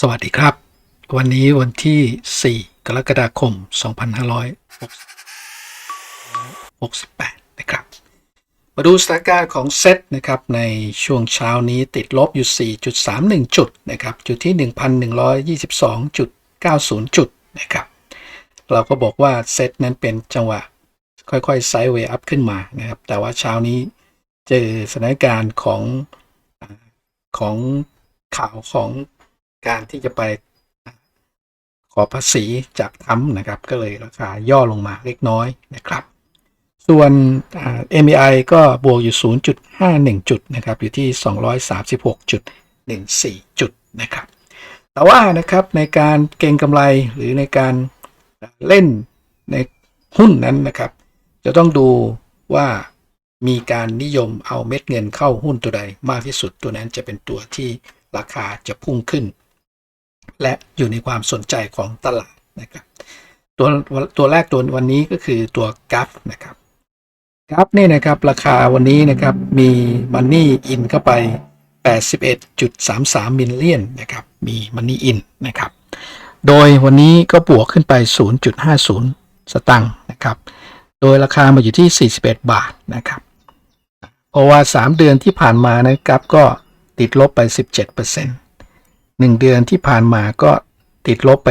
สวัสดีครับ วันนี้วันที่ 4 กรกฎาคม 2568 นะครับ มาดูสถานการณ์ของเซตนะครับ ในช่วงเช้านี้ติดลบอยู่ 4.31 จุดนะครับ จุดที่ 1,122.90 จุดนะครับ เราก็บอกว่าเซตนั้นเป็นจังหวะค่อยๆไซด์เวย์อัพขึ้นมานะครับ แต่ว่าเช้านี้เจอสถานการณ์ของของข่าวของ การที่จะไปขอภาษีจากทรัมนะครับ ก็เลยราคาย่อลงมาเล็กน้อยนะครับ ส่วนอ่า MEI ก็บวกอยู่ 0.51 จุดนะครับ อยู่ที่ 236.14 จุดนะครับ แต่ว่านะครับในการเก็งกำไรหรือในการเล่นในหุ้นนั้นนะครับ จะต้องดูว่ามีการนิยมเอาเม็ดเงินเข้าหุ้นตัวใดมากที่สุดตัวนั้นจะเป็นตัวที่ราคาจะพุ่งขึ้น และอยู่ในความสนใจของตลาดนะครับตัวตัวแรกตัววันนี้ก็คือตัวกัฟนะครับกัฟนี่นะครับราคาวันนี้นะครับมีมันนี่อินเข้าไป 81.33 มิลเลียนนะครับมีมันนี่อินนะครับโดยวันนี้ก็บวกขึ้นไป 0.50 สตังค์นะครับโดยราคามาอยู่ที่ 41 บาทนะครับเพราะว่า 3 เดือนที่ผ่านมานะครับก็ติดลบไป 17% 1 เดือนที่ผ่านมาก็ติดลบไป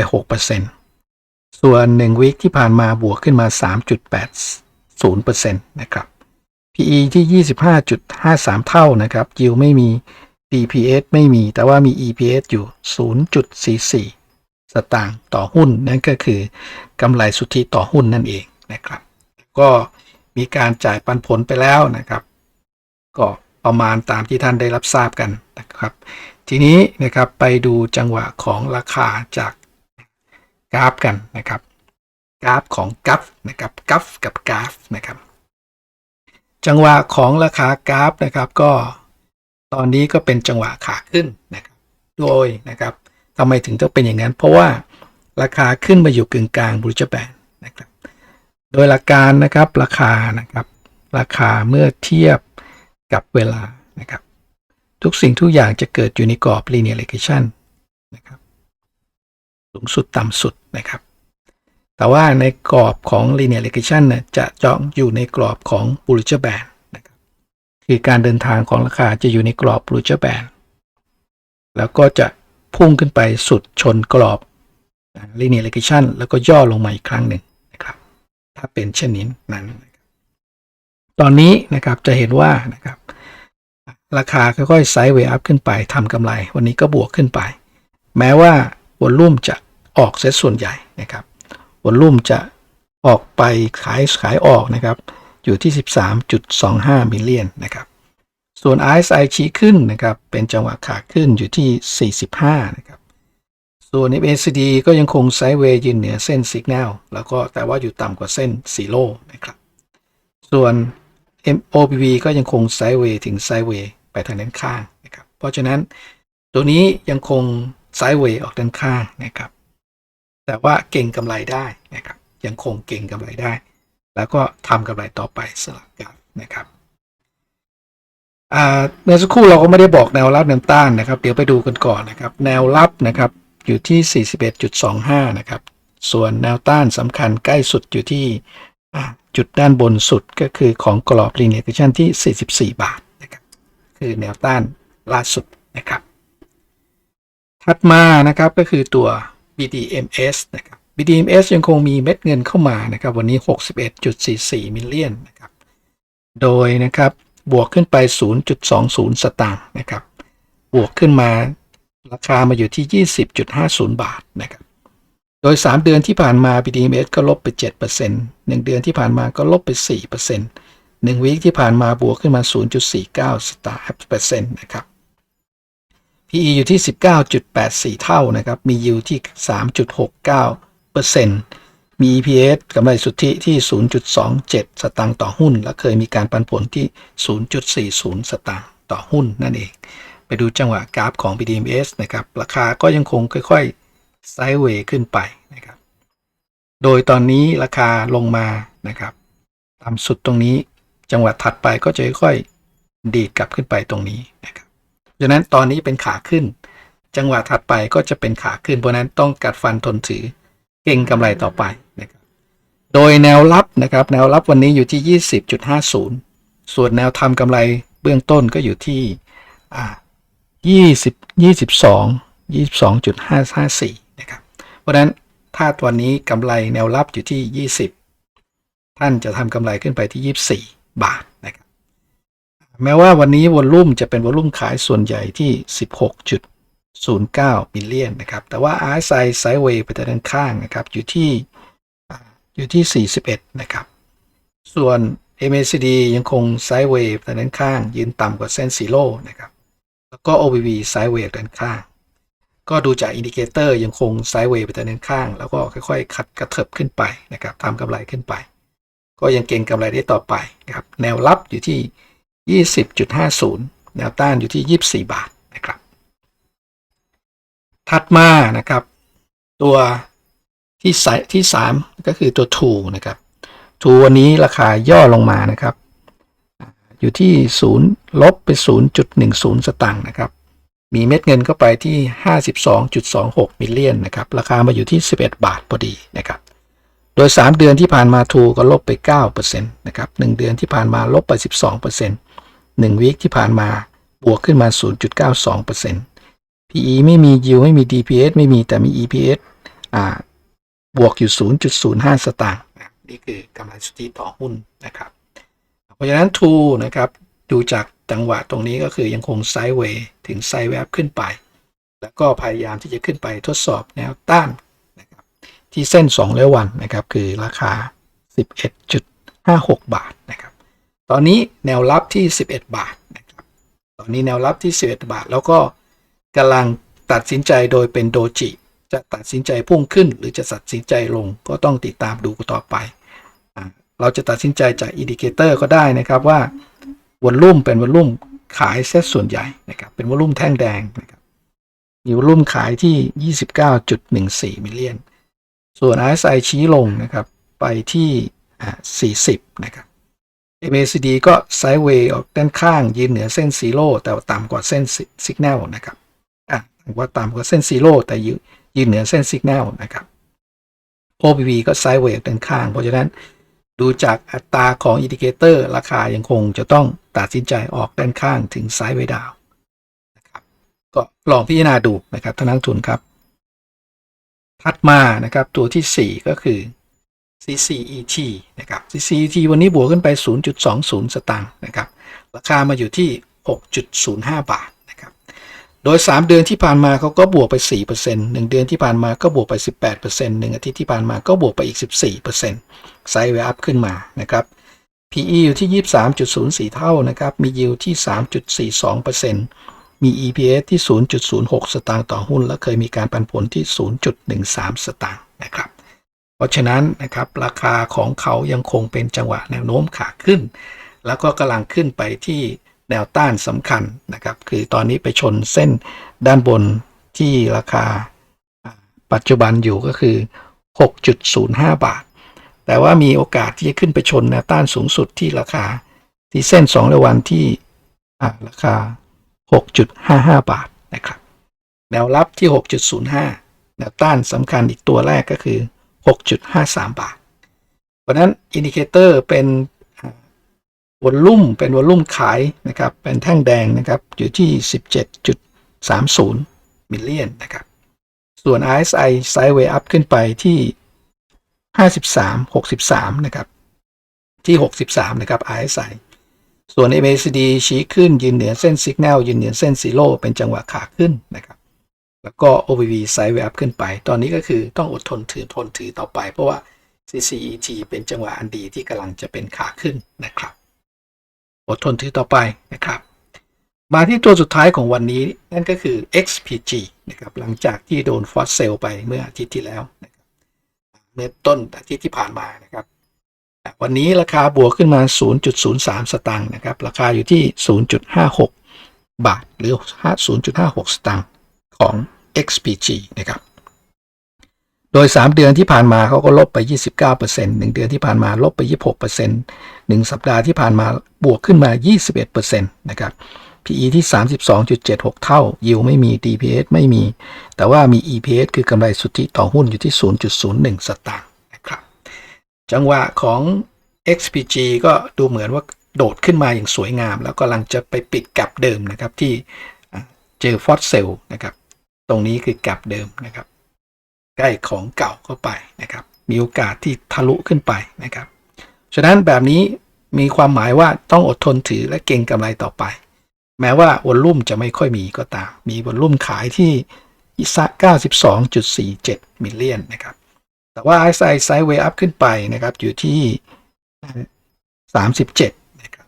6%ส่วน 1 วิคที่ผ่านมาบวกขึ้นมา 3.80%นะครับ PE ที่ 25.53 เท่านะครับยิวไม่มี DPS ไม่มีแต่ว่ามี EPS อยู่ 0.44 สตางค์ต่อหุ้น นั่นก็คือกำไรสุทธิต่อหุ้นนั่นเองนะครับ ก็มีการจ่ายปันผลไปแล้วนะครับ ก็ ประมาณตามที่ท่านได้รับทราบกันนะครับ ทีนี้นะครับไปดูจังหวะของราคาจากกราฟกันนะครับ กราฟของกัฟนะครับกัฟกับกราฟนะครับจังหวะของราคากราฟนะครับก็ตอนนี้ก็เป็นจังหวะขาขึ้นนะครับโดยนะครับทำไมถึงต้องเป็นอย่างนั้น เพราะว่าราคาขึ้นมาอยู่กึ่งกลางบริจแบนนะครับ โดยหลักการนะครับราคานะครับ ราคาเมื่อเทียบ กับเวลานะครับ ทุกสิ่งทุกอย่างจะเกิดอยู่ในกรอบ linear regression นะครับสูงสุดต่ำสุดนะครับ แต่ว่าในกรอบของ linear regression เนี่ยจะเจาะอยู่ในกรอบของ Bollinger Band นะครับคือการเดินทางของราคาจะอยู่ในกรอบ Bollinger Band แล้วก็จะพุ่งขึ้นไปสุดชนกรอบ linear regression แล้วก็ย่อลงมาอีกครั้งหนึ่งนะครับ ถ้าเป็นเช่นนี้นั้น ตอนนี้นะครับจะเห็นว่านะครับ ราคาค่อยๆไซด์เวย์อัพขึ้นไปทำกำไร วันนี้ก็บวกขึ้นไป แม้ว่าวอลลุ่มจะออกเซตส่วนใหญ่นะครับวอลลุ่มจะออกไปขายขายออกนะครับอยู่ที่ 13.25 มิลเลียนนะครับส่วน RSI ชี้ขึ้นนะครับเป็นจังหวะขาขึ้นอยู่ที่ 45 นะครับส่วน MACD ก็ยังคงไซด์เวย์ยืนเหนือเส้นสัญญาณแล้วก็แต่ว่าอยู่ต่ำกว่าเส้นซีโร่นะครับส่วน MOPV ก็ยังคงไซด์เวย์ถึงไซด์เวย์ ไปทางด้านข้างนะครับ เพราะฉะนั้นตัวนี้ยังคงไซด์เวย์ออกด้านข้างนะครับ แต่ว่าเก่งกำไรได้นะครับ ยังคงเก่งกำไรได้ แล้วก็ทำกำไรต่อไปสลับกันนะครับเมื่อสักครู่เราก็ไม่ได้บอกแนวรับแนวต้านนะครับ เดี๋ยวไปดูกันก่อนนะครับ แนวรับนะครับอยู่ที่ 41.25 นะครับ ส่วนแนวต้านสำคัญใกล้สุดอยู่ที่จุดด้านบนสุดก็คือของกรอบ Linear Action ที่ 44 บาท คือแนวต้านล่าสุดนะครับ ถัดมานะครับก็คือตัว BDMs นะครับ BDMs ยังคงมีเม็ดเงินเข้ามานะครับ วันนี้ 61.44 มิลเลียนนะครับ โดยนะครับบวกขึ้นไป 0.20 สตางค์นะครับ บวกขึ้นมาราคามาอยู่ที่ 20.50 บาทนะครับ โดย 3 เดือนที่ผ่านมา BDMs ก็ลบไป 7% 1 เดือนที่ผ่านมาก็ลบไป 4% 1วีคที่ผ่านมาบวกขึ้นมา 0.49สตางค์เปอร์เซ็นต์นะครับ PE อยู่ที่ 19.84 เท่านะครับ มี yield ที่ 3.69%มี EPS กำไรสุทธิที่ 0.27 สตางค์ต่อหุ้น และเคยมีการปันผลที่ 0.40 สตางค์ต่อหุ้นนั่นเอง ไปดูจังหวะกราฟของ BDMs นะครับ ราคาก็ยังคงค่อยๆไซด์เวย์ขึ้นไปนะครับ โดยตอนนี้ราคาลงมานะครับ ต่ำสุดตรงนี้ จังหวะถัดไปก็จะค่อยดีดกลับขึ้นไปตรงนี้นะครับดังนั้นตอนนี้เป็นขาขึ้น จังหวะถัดไปก็จะเป็นขาขึ้น เพราะนั้นต้องกัดฟันทนถือเก่งกำไรต่อไปนะครับโดยแนวรับนะครับแนวรับวันนี้อยู่ที่ 20.50 ส่วนแนวทำกำไรเบื้องต้นก็อยู่ที่อ่า20 22 22.554นะครับเพราะฉะนั้นถ้าตัวนี้กำไรแนวรับอยู่ที่ 20 ท่านจะทำกำไรขึ้นไปที่ 24 บาทนะครับแม้ว่าวันนี้วอลลุ่มจะเป็นวอลลุ่มขายส่วนใหญ่ที่ 16.09มิลเลียนนะครับแต่ว่า RSI ไซด์เวย์ไปทางด้านข้างนะครับอยู่ที่อยู่ที่ 41 นะครับ ส่วน MACD ยังคงไซด์เวย์ไปทางด้านข้าง ยืนต่ำกว่าเส้นซีโร่นะครับ แล้วก็ OBV ไซด์เวย์ด้านข้าง ก็ดูจากอินดิเคเตอร์ยังคงไซด์เวย์ไปทางด้านข้าง แล้วก็ค่อยๆคัดกระเถิบขึ้นไปนะครับทำกำไรขึ้นไป ก็ยังเก่งกำไรได้ต่อไปนะครับแนวรับอยู่ที่ 20.50 แนวต้านอยู่ที่ 24 บาทนะครับ ถัดมานะครับ ตัวที่สายที่ 3 ก็คือตัว2นะครับ2วันนี้ราคาย่อลงมานะครับ อยู่ที่0ลบไป 0.10 สตางค์นะครับ มีเม็ดเงินเข้าไปที่ 52.26มิลเลียนนะครับ ราคามาอยู่ที่ 11 บาทพอดีนะครับ โดย 3 เดือนที่ผ่านมาทูก็ลบไป9%นะครับ1เดือนที่ผ่านมาลบไป 12% 1วีคที่ผ่านมาบวกขึ้นมา 0.92% PE ไม่มี yield ไม่มี DPS ไม่มีแต่มี EPS อ่าบวกอยู่ 0.05 สตางค์นี่คือกำไรสุทธิต่อหุ้นนะครับ เพราะฉะนั้นทูนะครับดูจากจังหวะตรงนี้ก็คือยังคงไซด์เวย์ถึงไซด์แวบขึ้นไป แล้วก็พยายามที่จะขึ้นไปทดสอบแนวต้าน ที่เส้น2แล้ววันนะครับ คือราคา 11.56 บาทนะครับ ตอนนี้แนวรับที่ 11 บาทนะครับ ตอนนี้แนวรับที่ 11 บาท แล้วก็กำลังตัดสินใจโดยเป็นโดจิ จะตัดสินใจพุ่งขึ้น หรือจะตัดสินใจลงก็ต้องติดตามดูต่อไปอเราจะตัดสินใจจากอินดิเคเตอร์ก็ได้นะครับว่าวอลลุ่มเป็นวอลลุ่มขายเซตส่วนใหญ่นะครับ เป็นวอลลุ่มแท่งแดงนะครับมีวอลลุ่มขายที่ 29.14มิลเลียน ส่วน RSI ชี้ลงนะครับไปที่ 40 นะครับ MACD ก็ไซด์เวย์ออกด้านข้าง ยืนเหนือเส้นซีโร่แต่ต่ำกว่าเส้นสิกแนลนะครับอะว่าต่ำกว่าเส้นซีโร่แต่ยืนยืนเหนือเส้นสิกแนลนะครับ OPV ก็ไซด์เวย์ออกด้านข้าง เพราะฉะนั้นดูจากอัตราของอินดิเคเตอร์ราคายังคงจะต้องตัดสินใจออกด้านข้างถึงไซด์เวย์ดาวนะครับก็ลองพิจารณาดูนะครับท่านนักทุนครับ ถัดมานะครับตัวที่ 4 ก็คือ CCET นะครับ CCET วันนี้บวกขึ้นไป 0.20 สตางค์นะครับราคามาอยู่ที่ 6.05 บาทนะครับโดย 3 เดือนที่ผ่านมาเขาก็บวกไป 4% 1 เดือนที่ผ่านมาก็บวกไป 18% 1 อาทิตย์ที่ผ่านมาก็บวกไปอีก 14%ไซด์เวอัพขึ้นมานะครับ PE อยู่ที่ 23.04 เท่านะครับมี yield ที่ 3.42% มี EPS ที่ 0.06 สตางค์ต่อหุ้น และเคยมีการปันผลที่ 0.13 สตางค์นะครับ เพราะฉะนั้นนะครับราคาของเขายังคงเป็นจังหวะแนวโน้มขาขึ้น แล้วก็กำลังขึ้นไปที่แนวต้านสำคัญนะครับ คือตอนนี้ไปชนเส้นด้านบนที่ราคาปัจจุบันอยู่ก็คือ 6.05 บาท แต่ว่ามีโอกาสที่จะขึ้นไปชนแนวต้านสูงสุดที่ราคาที่เส้น2ระวันที่ราคา 6.55 บาทนะครับ แนวรับที่ 6.05 แนวต้านสำคัญอีกตัวแรกก็คือ 6.53 บาท เพราะนั้นอินดิเคเตอร์เป็นวอลลุ่มเป็นวอลลุ่มขายนะครับ เป็นแท่งแดงนะครับ อยู่ที่ 17.30 มิลเลียนนะครับ ส่วน RSI ไซด์เวย์อัพขึ้นไปที่ 53 63 นะครับ ที่ 63 นะครับ RSI ส่วน MACD ชี้ขึ้นยืนเหนือเส้นสัญญาณยืนเหนือเส้นซีโร่เป็นจังหวะขาขึ้นนะครับแล้วก็ OVV ไซด์เวย์อัพขึ้นไป ตอนนี้ก็คือต้องอดทนถือทนถือต่อไป เพราะว่า CCET เป็นจังหวะอันดีที่กำลังจะเป็นขาขึ้นนะครับ อดทนถือต่อไปนะครับ มาที่ตัวสุดท้ายของวันนี้นั่นก็คือ XPG นะครับหลังจากที่โดนฟอสเซลไปเมื่ออาทิตย์ที่แล้วเมื่อต้นอาทิตย์ที่ผ่านมานะครับ วันนี้ราคาบวกขึ้นมา 0.03 สตางค์นะครับ ราคาอยู่ที่ 0.56 บาท หรือ 0.56 สตางค์ของ XPG นะครับ โดย 3 เดือนที่ผ่านมาเขาก็ลบไป 29% 1 เดือนที่ผ่านมาลบไป 26% 1 สัปดาห์ที่ผ่านมาบวกขึ้นมา 21%นะครับ PE ที่ 32.76 เท่า ยิวไม่มี DPS ไม่มี แต่ว่ามี EPS คือกำไรสุทธิต่อหุ้นอยู่ที่ 0.01 สตางค์ จังหวะของ XPG ก็ดูเหมือนว่าโดดขึ้นมาอย่างสวยงาม แล้วกำลังจะไปปิดกับเดิมนะครับที่เจอฟอสเซลนะครับ ตรงนี้คือกับเดิมนะครับ ใกล้ของเก่าเข้าไปนะครับ มีโอกาสที่ทะลุขึ้นไปนะครับ ฉะนั้นแบบนี้มีความหมายว่าต้องอดทนถือและเก็งกำไรต่อไป แม้ว่าวอลลุ่มจะไม่ค่อยมีก็ตาม มีวอลลุ่มขายที่อิสะ92.47มิลเลียนนะครับ แต่ว่า RSI ไซด์เวย์อัพขึ้นไปนะครับ อยู่ที่ 37 นะครับ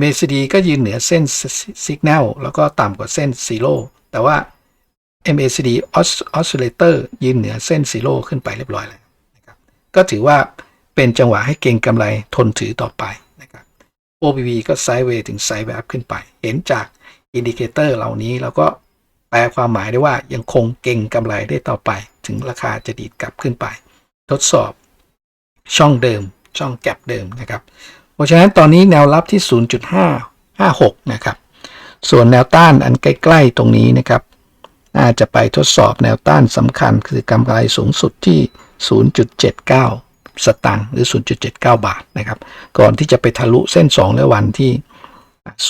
MACD ก็ยืนเหนือเส้น Signal แล้วก็ต่ำกว่าเส้น Zero แต่ว่า MACD Oscillator ยืนเหนือเส้น Zero ขึ้นไปเรียบร้อยแล้วนะครับก็ถือว่าเป็นจังหวะให้เก็งกำไรทนถือต่อไปนะครับ OBV ก็ไซด์เวย์ถึงไซด์เวย์อัพขึ้นไป เห็นจากอินดิเคเตอร์เหล่านี้แล้วก็แปลความหมายได้ว่ายังคงเก่งกำไรได้ต่อไป ถึงราคาจะดีดกลับขึ้นไป ทดสอบช่องเดิมช่องแก็บเดิมนะครับ เพราะฉะนั้นตอนนี้แนวรับที่ 0.556 นะครับ ส่วนแนวต้านอันใกล้ๆตรงนี้นะครับ น่าจะไปทดสอบแนวต้านสำคัญคือกำไรสูงสุดที่ 0.79 สตางค์หรือ 0.79 บาทนะครับ ก่อนที่จะไปทะลุเส้น 2 และวันที่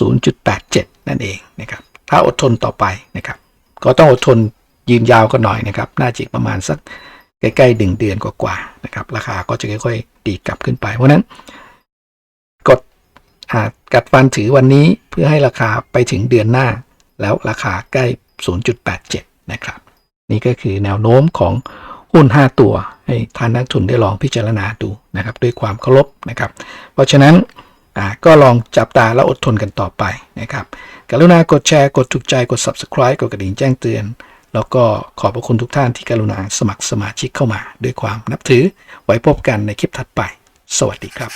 0.87 นั่นเองนะครับ ถ้าอดทนต่อไปนะครับ ก็ต้องอดทน ยืนยาวกันหน่อยนะครับ น่าจะอีกประมาณสักใกล้ๆดึงเดือนกว่าๆนะครับ ราคาก็จะค่อยๆดีกลับขึ้นไป เพราะนั้น กดอ่ากัดฟันถือวันนี้เพื่อให้ราคาไปถึงเดือนหน้า แล้วราคาใกล้ 0.87 นะครับ นี่ก็คือแนวโน้มของหุ้น 5 ตัว ให้ท่านนักทุนได้ลองพิจารณาดูนะครับ ด้วยความเคารพนะครับ เพราะฉะนั้นก็ลองจับตาและอดทนกันต่อไปนะครับ กรุณากดแชร์ กดถูกใจ กด subscribe กดกระดิ่งแจ้งเตือน แล้วก็ขอบพระคุณทุกท่านที่กรุณาสมัครสมาชิกเข้ามา ด้วยความนับถือไว้พบกันในคลิปถัดไป สวัสดีครับ